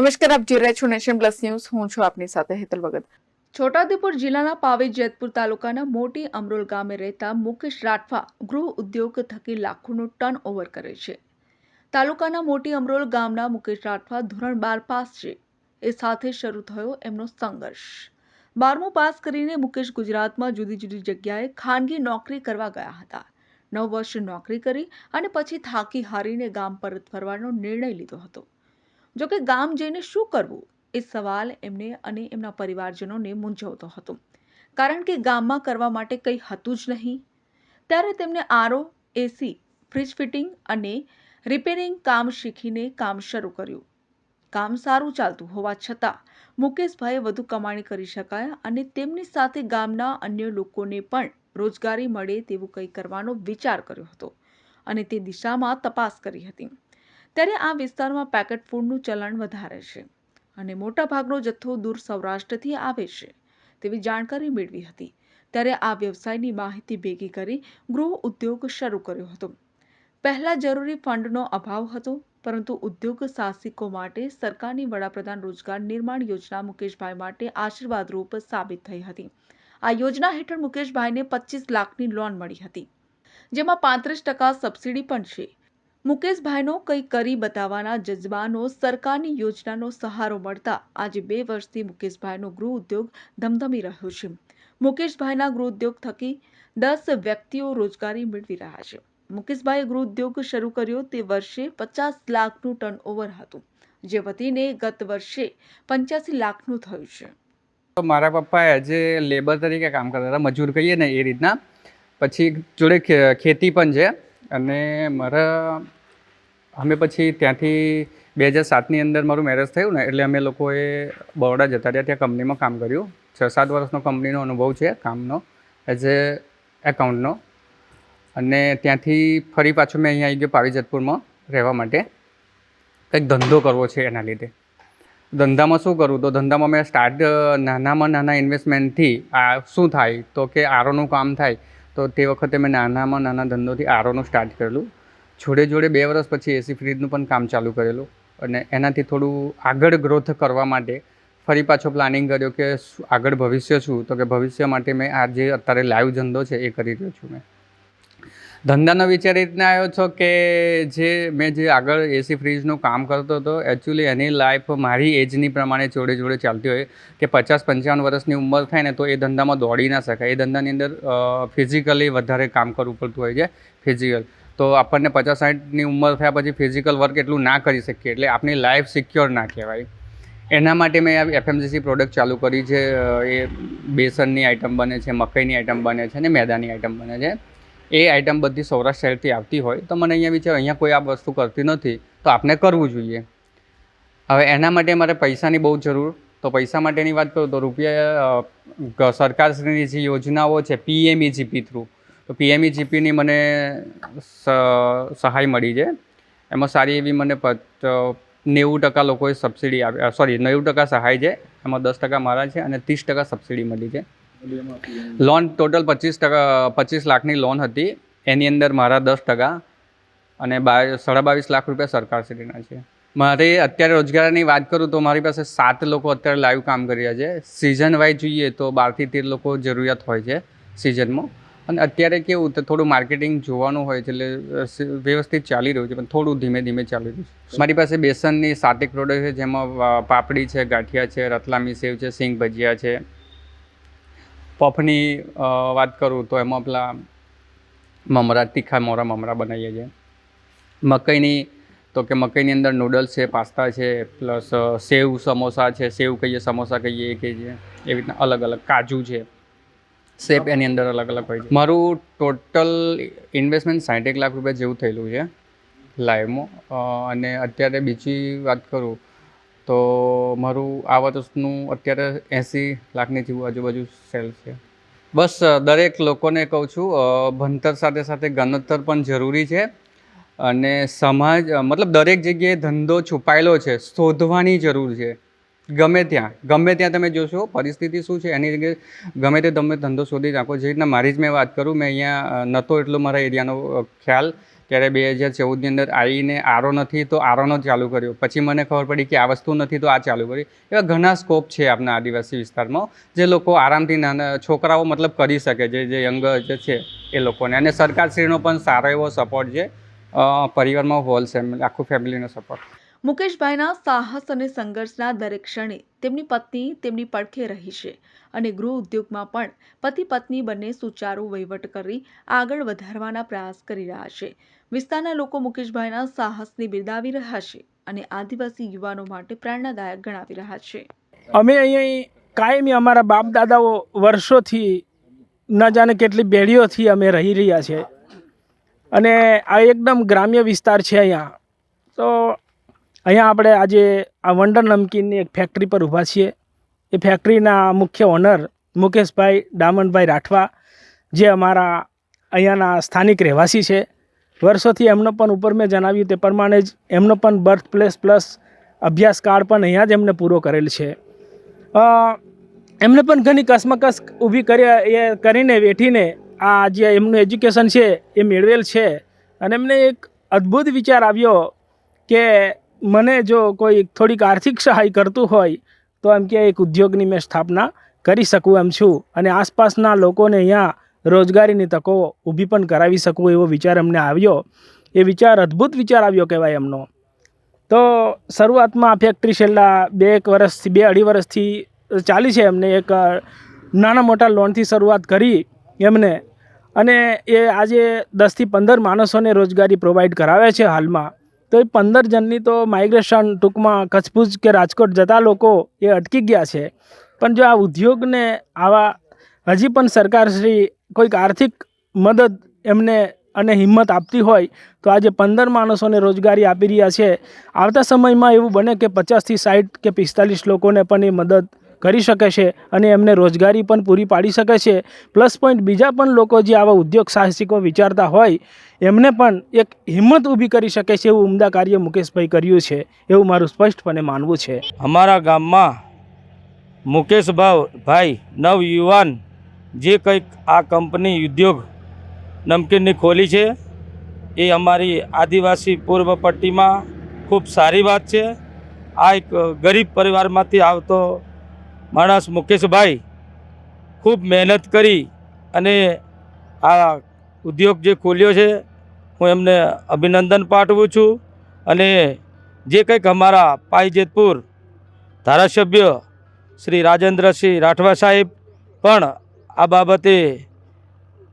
નમસ્કાર, આપ જોઈ રહ્યા છો નેશન પ્લસ ન્યૂઝ. હું છું આપની સાથે હેતલ ભગત. છોટાઉદેપુર જિલ્લાના પાવી જેતપુર તાલુકાના મોટી અમરોલ ગામે રહેતા મુકેશ રાઠવા ગૃહ ઉદ્યોગ થકી લાખોનું ટર્ન ઓવર કરે છે. તાલુકાના મોટી અમરોલ ગામના મુકેશ રાઠવા ધોરણ બાર પાસ છે. એ સાથે શરૂ થયો એમનો સંઘર્ષ. બારમું પાસ કરીને મુકેશ ગુજરાતમાં જુદી જુદી જગ્યાએ ખાનગી નોકરી કરવા ગયા હતા. નવ વર્ષ નોકરી કરી અને પછી થાકી હારીને ગામ પરત ફરવાનો નિર્ણય લીધો હતો. જોકે ગામ જઈને શું કરવું? એ સવાલ એમને અને એમના પરિવારજનોને મૂંઝવતો હતો. કારણ કે ગામમાં કરવા માટે કંઈ હતું જ નહીં. ત્યારે તેમને આરો એસી ફ્રિજ ફિટિંગ અને રિપેરિંગ કામ શીખીને કામ શરૂ કર્યું. કામ સારું ચાલતું હોવા છતાં મુકેશભાઈએ વધુ કમાણી કરી શકાય અને તેમની સાથે ગામના અન્ય લોકોને પણ રોજગારી મળે તેવું કંઈ કરવાનો વિચાર કર્યો હતો અને તે દિશામાં તપાસ કરી હતી. ત્યારે આ વિસ્તારમાં પેકેટ ફૂડનું ચલણ વધારે છે અને મોટાભાગનો જથ્થો દૂર સૌરાષ્ટ્રથી આવે છે તેવી જાણકારી મેળવી હતી. ત્યારે આ વ્યવસાયની માહિતી ભેગી કરી ગૃહ ઉદ્યોગ શરૂ કર્યો હતો. પહેલાં જરૂરી ફંડનો અભાવ હતો, પરંતુ ઉદ્યોગ સાહસિકો માટે સરકારની વડાપ્રધાન રોજગાર નિર્માણ યોજના મુકેશભાઈ માટે આશીર્વાદરૂપ સાબિત થઈ હતી. આ યોજના હેઠળ મુકેશભાઈને પચીસ લાખની લોન મળી હતી, જેમાં પાંત્રીસ ટકા સબસિડી પણ છે. મુકેશભાઈનો કંઈ કરી બતાવવાના જજ્બાનો, સરકારની યોજનાનો સહારો મળતા આજે બે વર્ષથી મુકેશભાઈનો ગૃહ ઉદ્યોગ ધમધમી રહ્યો છે. મુકેશભાઈના ગૃહ ઉદ્યોગ થકી દસ વ્યક્તિઓ રોજગારી મેળવી રહ્યા છે. મુકેશભાઈએ ગૃહ ઉદ્યોગ શરૂ કર્યો તે વર્ષે પચાસ લાખનું ટર્નઓવર હતું, જે વધીને ગત વર્ષે પંચ્યાસી લાખનું થયું છે. તો મારા પપ્પા એ લેબર તરીકે કામ કરતા હતા, મજૂર કહીએ ને એ રીતના. પછી જોડે ખેતી પણ છે. અને મારા, અમે પછી ત્યાંથી બે હજાર સાતની અંદર મારું મેરેજ થયું ને, એટલે અમે લોકોએ બરોડા જતા રહ્યા, ત્યાં કંપનીમાં કામ કર્યું. છ સાત વર્ષનો કંપનીનો અનુભવ છે કામનો, એઝ એ એકાઉન્ટનો. અને ત્યાંથી ફરી પાછું મેં અહીંયા આવી ગયો પાવીજતપુરમાં રહેવા માટે. કંઈક ધંધો કરવો છે એના લીધે. ધંધામાં શું કરું? તો ધંધામાં મેં સ્ટાર્ટ, નાનામાં નાના ઇન્વેસ્ટમેન્ટથી આ શું થાય? તો કે આરોનું કામ થાય. તો તે વખતે મેં નાનામાં નાના ધંધોથી આરોનું સ્ટાર્ટ કરેલું. જોડે જોડે બે વર્ષ પછી એસી ફ્રીજનું પણ કામ ચાલુ કરેલું અને એનાથી થોડું આગળ ગ્રોથ કરવા માટે ફરી પાછો પ્લાનિંગ કર્યો કે આગળ ભવિષ્ય શું? તો કે ભવિષ્ય માટે મેં આ જે અત્યારે લાઈવ ધંધો છે એ કરી રહ્યો છું મેં. ધંધાનો વિચાર એ રીતના આવ્યો છો કે જે મેં જે આગળ એસી ફ્રીજનું કામ કરતો હતો એકચ્યુઅલી એની લાઈફ મારી એજની પ્રમાણે જોડે જોડે ચાલતી હોય કે પચાસ પંચાવન વર્ષની ઉંમર થાય ને તો એ ધંધામાં દોડી ના શકાય. એ ધંધાની અંદર ફિઝિકલી વધારે કામ કરવું પડતું હોય છે ફિઝિકલ તો આપણને પચાસ સાઠની ઉંમર થયા પછી ફિઝિકલ વર્ક એટલું ના કરી શકીએ, એટલે આપણી લાઈફ સિક્યોર ના કહેવાય. એના માટે મેં એફએમસીસી પ્રોડક્ટ ચાલુ કરી છે એ બેસનની આઇટમ બને છે, મકાઈની આઇટમ બને છે અને મેદાની આઇટમ બને છે. એ આઇટમ બધી સૌરાષ્ટ્ર શહેરથી આવતી હોય, તો મને અહીંયા વિચાર, અહીંયા કોઈ આ વસ્તુ કરતી નથી, તો આપણે કરવું જોઈએ. હવે એના માટે મારે પૈસાની બહુ જરૂર, તો પૈસા માટેની વાત કરું તો રૂપિયા સરકારશ્રીની જે યોજનાઓ છે પીએમઈજીપી થ્રુ તો પીએમઈ જીપીની મને સહાય મળી છે. એમાં સારી એવી મને નેવું ટકા લોકોએ સબસિડી આપી સોરી નેવું ટકા સહાય છે, એમાં દસ ટકા મારા છે અને ત્રીસ ટકા સબસિડી મળી છે. લોન ટોટલ પચીસ ટકા, પચીસ લાખની લોન હતી. એની અંદર મારા દસ ટકા અને સાડા બાવીસ લાખ રૂપિયા સરકારશ્રીના છે. મારે અત્યારે રોજગારની વાત કરું તો મારી પાસે સાત લોકો અત્યારે લાઈવ કામ કરી રહ્યા છે. સિઝન વાઇઝ જોઈએ તો બારથી તેર લોકો જરૂરિયાત હોય છે સિઝનમાં અને અત્યારે કેવું તો થોડું માર્કેટિંગ જોવાનું હોય છે એટલે વ્યવસ્થિત ચાલી રહ્યું છે, પણ થોડું ધીમે ધીમે ચાલી રહ્યું છે. મારી પાસે બેસનની સાતેક પ્રોડક્ટ છે, જેમાં પાપડી છે, ગાંઠિયા છે, રતલામી સેવ છે, સિંગ ભજીયા છે પફની વાત કરું તો એમાં પેલા મમરા તીખા મોરા મમરા બનાવીએ છીએ. મકાઈની, તો કે મકાઈની અંદર નૂડલ્સ છે, પાસ્તા છે, પ્લસ સેવ સમોસા છે, સેવ કહીએ, સમોસા કહીએ, એ કહીએ એવી રીતના અલગ અલગ કાજુ છે. શેપ એની અંદર અલગ અલગ હોય છે. મારું ટોટલ ઇન્વેસ્ટમેન્ટ સાઠેક લાખ રૂપિયા જેવું થયેલું છે. લાઈવમાં અને અત્યારે બીજી વાત કરું તો મારું આ વર્ષનું અત્યારે એંસી લાખની જેવું આજુબાજુ સેલ છે. બસ દરેક લોકોને કહું છું ભણતર સાથે સાથે ગણતર પણ જરૂરી છે અને સમાજ મતલબ દરેક જગ્યાએ ધંધો છુપાયેલો છે, શોધવાની જરૂર છે. ગમે ત્યાં ગમે ત્યાં તમે જોશો, પરિસ્થિતિ શું છે, એની જગ્યાએ ગમે તે તમે ધંધો શોધી નાખો, જે રીતના મારી જ મેં વાત કરું, મેં અહીંયા નહોતો એટલો મારા એરિયાનો ખ્યાલ. ત્યારે બે હજાર ચૌદની અંદર આવીને આરો નથી તો આરોનો ચાલુ કર્યો. પછી મને ખબર પડી કે આ વસ્તુ નથી તો આ ચાલુ કર્યું. એવા ઘણા સ્કોપ છે આપણા આદિવાસી વિસ્તારમાં, જે લોકો આરામથી નાના છોકરાઓ મતલબ કરી શકે જે જે યંગ જે છે એ લોકોને. અને સરકારશ્રીનો પણ સારો એવો સપોર્ટ છે. પરિવારમાં હોલ છે આખું ફેમિલીનો સપોર્ટ મુકેશભાઈના સાહસ અને સંઘર્ષના દરેક ક્ષણે તેમની પત્ની તેમની પડખે રહી છે અને ગૃહ ઉદ્યોગમાં પણ પતિ પત્ની બંને સુચારુ વહીવટ કરી આગળ વધારવાના પ્રયાસ કરી રહ્યા છે. વિસ્તારના લોકો મુકેશભાઈના સાહસને બિરદાવી રહ્યા છે અને આદિવાસી યુવાનો માટે પ્રેરણાદાયક ગણાવી રહ્યા છે. અમે અહીં કાયમી અમારા બાપ દાદાઓ વર્ષોથી ન જાણે કેટલી બેડીઓથી અમે રહી રહ્યા છે અને આ એકદમ ગ્રામ્ય વિસ્તાર છે અહીંયા. તો અહીંયા આપણે આજે આ વંડર નમકીનની એક ફેક્ટરી પર ઊભા છીએ. એ ફેક્ટરીના મુખ્ય ઓનર મુકેશભાઈ ડામણભાઈ રાઠવા, જે અમારા અહીંયાના સ્થાનિક રહેવાસી છે. વર્ષોથી એમનો પણ ઉપર મેં જણાવ્યું તે પ્રમાણે જ એમનો પણ બર્થ પ્લેસ પ્લસ અભ્યાસ કાર્ડ પણ અહીંયા જ એમને પૂરો કરેલ છે. એમને પણ ઘણી કસમકસ ઊભી કરી એ કરીને વેઠીને આ જે એમનું એજ્યુકેશન છે એ મેળવેલ છે. અને એમને એક અદ્ભુત વિચાર આવ્યો કે મને જો કોઈ થોડીક આર્થિક સહાય કરતું હોય તો એમ કે એક ઉદ્યોગની મેં સ્થાપના કરી શકું એમ છું. અને આસપાસના લોકોને અહીંયા રોજગારીની તકો ઊભી પણ કરાવી શકું એવો વિચાર અમને આવ્યો. એ વિચાર અદ્ભુત વિચાર આવ્યો કહેવાય એમનો. તો શરૂઆતમાં આ ફેક્ટરી છેલ્લા બે એક વર્ષથી, બે અઢી વર્ષથી ચાલી છે એમને એક નાના મોટા લોનથી શરૂઆત કરી એમને. અને એ આજે દસથી પંદર માણસોને રોજગારી પ્રોવાઈડ કરાવે છે હાલમાં. તો એ પંદર જણની તો માઇગ્રેશન ટૂંકમાં કચ્છભુજ કે રાજકોટ જતા લોકો એ અટકી ગયા છે. પણ જો આ ઉદ્યોગને આવા, હજી પણ સરકારશ્રી કોઈક આર્થિક મદદ એમને અને હિંમત આપતી હોય તો આજે પંદર માણસોને રોજગારી આપી રહ્યા છે. આવતા સમયમાં એવું બને કે પચાસથી સાઠ કે પિસ્તાલીસ લોકોને પણ એ મદદ કરી શકે છે અને એમને રોજગારી પણ પૂરી પાડી શકે છે. પ્લસ પોઈન્ટ, બીજા પણ લોકો જે આવા ઉદ્યોગ સાહસિકો વિચારતા હોય, એમને પણ એક હિંમત ઊભી કરી શકે છે એવું ઉમદા કાર્ય મુકેશભાઈ કર્યું છે. એવું મારું સ્પષ્ટપણે માનવું છે. અમારા ગામમાં મુકેશભાઈ ભાઈ, નવયુવાન જે કંઈક આ કંપની ઉદ્યોગ નમકીનની ખોલી છે, એ અમારી આદિવાસી પૂર્વ પટ્ટીમાં ખૂબ સારી વાત છે. આ એક ગરીબ પરિવારમાંથી આવતો માણસ મુકેશભાઈ ખૂબ મહેનત કરી અને આ ઉદ્યોગ જે ખોલ્યો છે, હું એમને અભિનંદન પાઠવું છું. અને જે કંઈક અમારા પાઈજેતપુર ધારાસભ્ય શ્રી રાજેન્દ્રસિંહ રાઠવા સાહેબ પણ આ બાબતે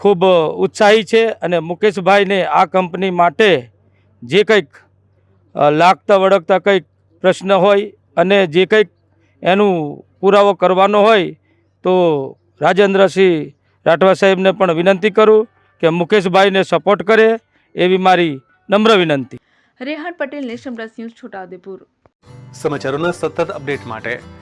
ખૂબ ઉત્સાહી છે અને મુકેશભાઈને આ કંપની માટે જે કંઈક લાગતા વળગતા કંઈક પ્રશ્ન હોય અને જે કંઈક એનું પુરાવો કરવાનો હોય તો રાજેન્દ્રસિંહ રાઠવા સાહેબને પણ વિનંતી કરું કે મુકેશભાઈને સપોર્ટ કરે એવી મારી નમ્ર વિનંતી. Rehan Patel nation plus news Chhotaudepur. સમાચારોના સતત અપડેટ માટે